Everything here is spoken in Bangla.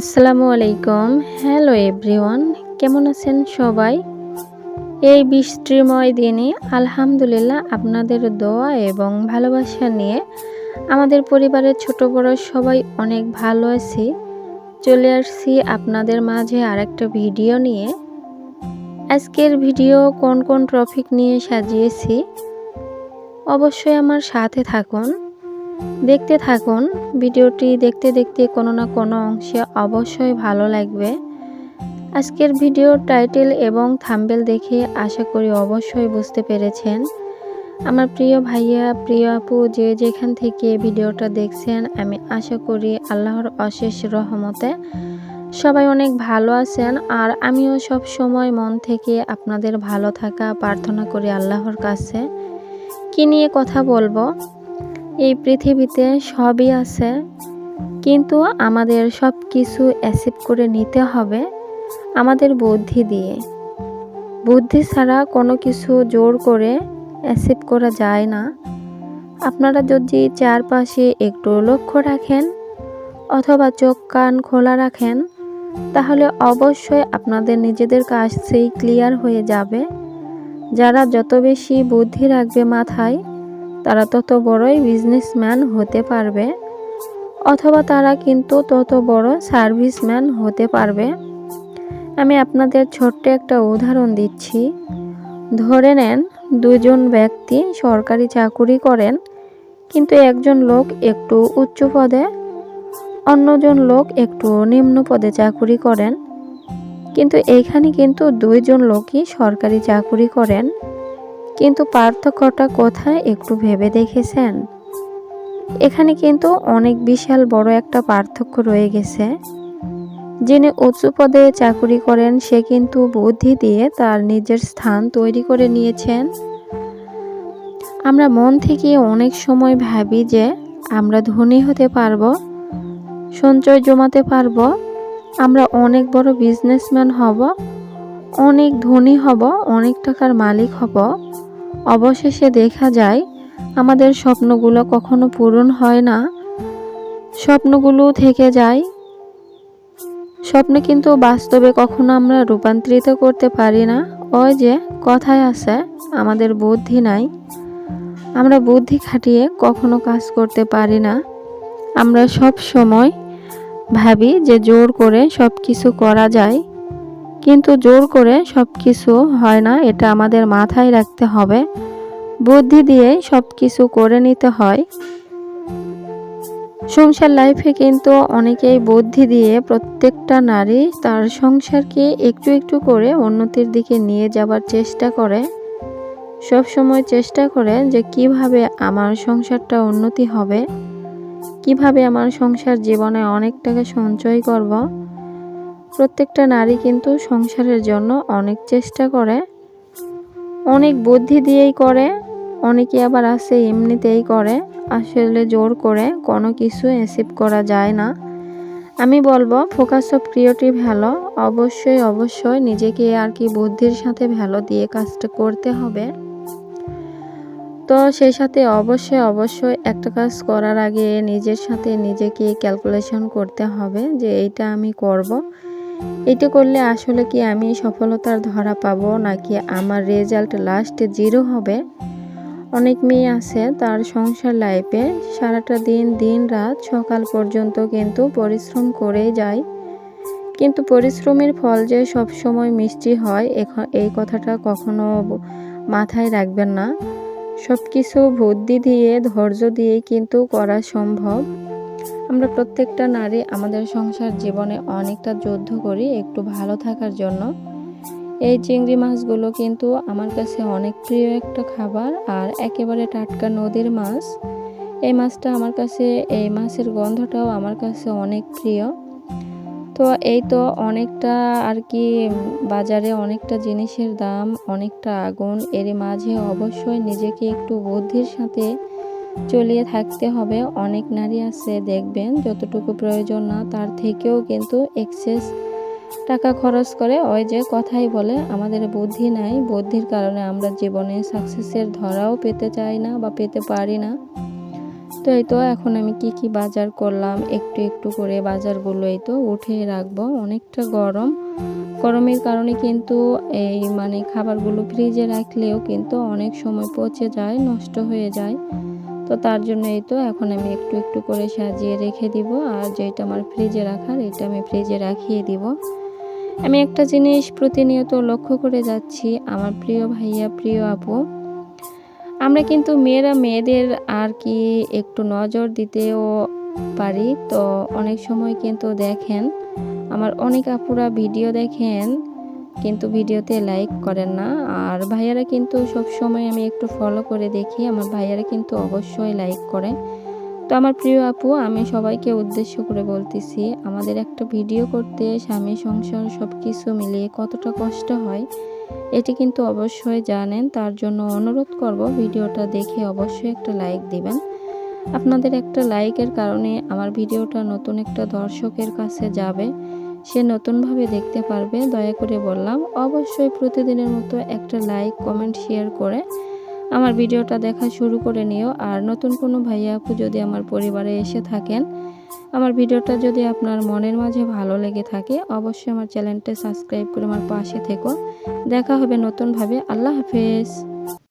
আসসালামু আলাইকুম। হ্যালো এভরিওয়ান কেমন আছেন সবাই? এই বৃষ্টিময় দিনে আলহামদুলিল্লাহ আপনাদের দোয়া এবং ভালোবাসা নিয়ে আমাদের পরিবারের ছোট বড় সবাই অনেক ভালো আছি। চলে আসছি আপনাদের মাঝে আরেকটা ভিডিও নিয়ে। আজকের ভিডিও কোন কোন টপিক নিয়ে সাজিয়েছি? অবশ্যই আমার সাথে থাকুন। দেখতে থাকুন। ভিডিওটি দেখতে দেখতে কোনো না কোনো অংশে অবশ্যই ভালো লাগবে। আজকের ভিডিওর টাইটেল এবং থাম্বেল দেখে আশা করি অবশ্যই বুঝতে পেরেছেন। আমার প্রিয় ভাইয়া, প্রিয় আপু, যে যেখান থেকে ভিডিওটা দেখছেন, আমি আশা করি আল্লাহর অশেষ রহমতে সবাই অনেক ভালো আছেন আর আমিও সব সময় মন থেকে আপনাদের ভালো থাকা প্রার্থনা করি আল্লাহর কাছে। কি নিয়ে কথা বলব? এই পৃথিবীতে সবই আছে, কিন্তু আমাদের সব কিছু অ্যাসিভ করে নিতে হবে আমাদের বুদ্ধি দিয়ে। বুদ্ধি ছাড়া কোনো কিছু জোর করে অ্যাসিভ করা যায় না। আপনারা যদি চারপাশে একটু লক্ষ্য রাখেন অথবা চোখ কান খোলা রাখেন, তাহলে অবশ্যই আপনাদের নিজেদের কাছেই ক্লিয়ার হয়ে যাবে। যারা যত বেশি বুদ্ধি রাখবে মাথায় তারা তত বড়ই বিজনেসম্যান হতে পারবে, অথবা তারা কিন্তু তত বড় সার্ভিসম্যান হতে পারবে। আমি আপনাদের ছোট্ট একটা উদাহরণ দিচ্ছি। ধরে নেন, দুজন ব্যক্তি সরকারি চাকুরি করেন, কিন্তু একজন লোক একটু উচ্চ পদে, অন্যজন লোক একটু নিম্ন পদে চাকুরি করেন। কিন্তু এইখানে কিন্তু দুইজন লোকই সরকারি চাকুরি করেন। কিন্তু পার্থক্যটা কোথায় একটু ভেবে দেখেছেন? এখানে কিন্তু অনেক বিশাল বড় একটা পার্থক্য রয়ে গেছে। যিনি উঁচু পদে চাকুরি করেন, সে কিন্তু বুদ্ধি দিয়ে তার নিজের স্থান তৈরি করে নিয়েছেন। আমরা মন থেকে অনেক সময় ভাবি যে আমরা ধনী হতে পারব, সঞ্চয় জমাতে পারব, আমরা অনেক বড় বিজনেসম্যান হব, অনেক ধনী হব, অনেক টাকার মালিক হব। অবশেষে দেখা যায়, আমাদের স্বপ্নগুলো কখনো পূরণ হয় না। স্বপ্নগুলো থেকে যায়। স্বপ্ন কিন্তু বাস্তবে কখনো আমরা রূপান্তরিত করতে পারি না। ওই যে কথায় আছে, আমাদের বুদ্ধি নাই। আমরা বুদ্ধি খাটিয়ে কখনো কাজ করতে পারি না। আমরা সব সময় ভাবি যে জোর করে সব কিছু করা যায়। কিন্তু জোর করে সব কিছু হয় না, এটা আমাদের মাথায় রাখতে হবে। বুদ্ধি দিয়ে সব কিছু করে নিতে হয়। সংসার লাইফে কিন্তু অনেকেই বুদ্ধি দিয়ে প্রত্যেকটা নারী তার সংসারকে একটু একটু করে উন্নতির দিকে নিয়ে যাবার চেষ্টা করে। সব সময় চেষ্টা করে যে কীভাবে আমার সংসারটা উন্নতি হবে, কীভাবে আমার সংসার জীবনে অনেক টাকা সঞ্চয় করব। প্রত্যেকটা নারী কিন্তু সংসারের জন্য অনেক চেষ্টা করে, অনেক বুদ্ধি দিয়েই করে, অনেকে আবার আছে এমনিতেই করে, আসলে জোর করে কোনো কিছু অ্যাসিভ করা যায় না আমি বলব ফোকাস অফ ক্রিয়েটিভ ভ্যালো অবশ্যই অবশ্যই নিজেকে আর কি বুদ্ধির সাথে ভ্যালো দিয়ে কাজটা করতে হবে তো সেই সাথে অবশ্যই অবশ্যই একটা কাজ করার আগে নিজের সাথে নিজেকে ক্যালকুলেশন করতে হবে যে এইটা আমি করব। এটা করলে আসলে কি আমি সফলতার ধরা পাবো নাকি আমার রেজাল্ট লাস্টে জিরো হবে? অনেক মেয়ে আছে তার সংসার লাইফে সারাটা দিন দিন রাত সকাল পর্যন্ত কিন্তু পরিশ্রম করেই যায়। কিন্তু পরিশ্রমের ফল যে সব সময় মিষ্টি হয় এই কথাটা কখনো মাথায় রাখবেন না। সব কিছু বুদ্ধি দিয়ে, ধৈর্য দিয়ে কিন্তু করা সম্ভব। আমরা প্রত্যেকটা নারী আমাদের সংসার জীবনে অনেকটা যুদ্ধ করি একটু ভালো থাকার জন্য। এই চিংড়ি মাছগুলো কিন্তু আমার কাছে অনেক প্রিয় একটা খাবার আর একেবারে টাটকা নদীর মাছ। এই মাছটা আমার কাছে, এই মাছের গন্ধটাও আমার কাছে অনেক প্রিয়। তো এই তো অনেকটা আর কি বাজারে অনেকটা জিনিসের দাম, অনেকটা আগুন এর মাঝে অবশ্যই নিজেকে একটু বুদ্ধির সাথে চলিয়ে থাকতে হবে। অনেক নারী আছে, দেখবেন, যতটুকু প্রয়োজন না, তার থেকেও কিন্তু এক্সেস টাকা খরচ করে। ওই যে কথাই বলে, আমাদের বুদ্ধি নাই। বুদ্ধির কারণে আমরা জীবনে সাকসেসের ধরাও পেতে চাই না বা পেতে পারি না। তো এই তো, এখন আমি কি কি বাজার করলাম, একটু একটু করে বাজারগুলো এই তো উঠে রাখব। অনেকটা গরম। গরমের কারণে কিন্তু এই মানে খাবারগুলো ফ্রিজে রাখলেও কিন্তু অনেক সময় পচে যায়, নষ্ট হয়ে যায়। তো তার জন্য এই তো এখন আমি একটু একটু করে সাজিয়ে রেখে দিব। আর যেটা আমার ফ্রিজে রাখার, এটা আমি ফ্রিজে রাখিয়ে দিব। আমি একটা জিনিস প্রতিনিয়ত লক্ষ্য করে যাচ্ছি, আমার প্রিয় ভাইয়া, প্রিয় আপু। আমরা কিন্তু মেয়েরা মেয়েদের আর কি একটু নজর দিতেও পারি। তো অনেক সময় কিন্তু দেখেন, আমার অনেক আপুরা ভিডিও দেখেন কিন্তু ভিডিওতে লাইক করেন না। আর ভাইয়ারা কিন্তু সব সময় আমি একটু ফলো করে দেখি। আমার ভাইয়ারা কিন্তু অবশ্যই লাইক করে তো আমার প্রিয় আপু, আমি সবাইকে উদ্দেশ্য করে বলতেছি, আমাদের একটা ভিডিও করতে, স্বামী, সংসার সব কিছু মিলিয়ে কতটা কষ্ট হয়, এটি কিন্তু অবশ্যই জানেন। তার জন্য অনুরোধ করব, ভিডিওটা দেখে অবশ্যই একটা লাইক দিবেন। আপনাদের একটা লাইকের কারণে আমার ভিডিওটা নতুন একটা দর্শকের কাছে যাবে। সে নতুনভাবে দেখতে পারবে, দয়া করে বললাম। অবশ্যই প্রতিদিনের মতো একটা লাইক কমেন্ট শেয়ার করে আমার ভিডিওটা দেখা শুরু করে নিও। আর নতুন কোনো ভাইয়া আপু যদি আমার পরিবারে এসে থাকেন, আমার ভিডিওটা যদি আপনার মনের মাঝে ভালো লেগে থাকে, অবশ্যই আমার চ্যানেলটা সাবস্ক্রাইব করে আমার পাশে থেকো। দেখা হবে নতুনভাবে। আল্লাহ হাফেজ।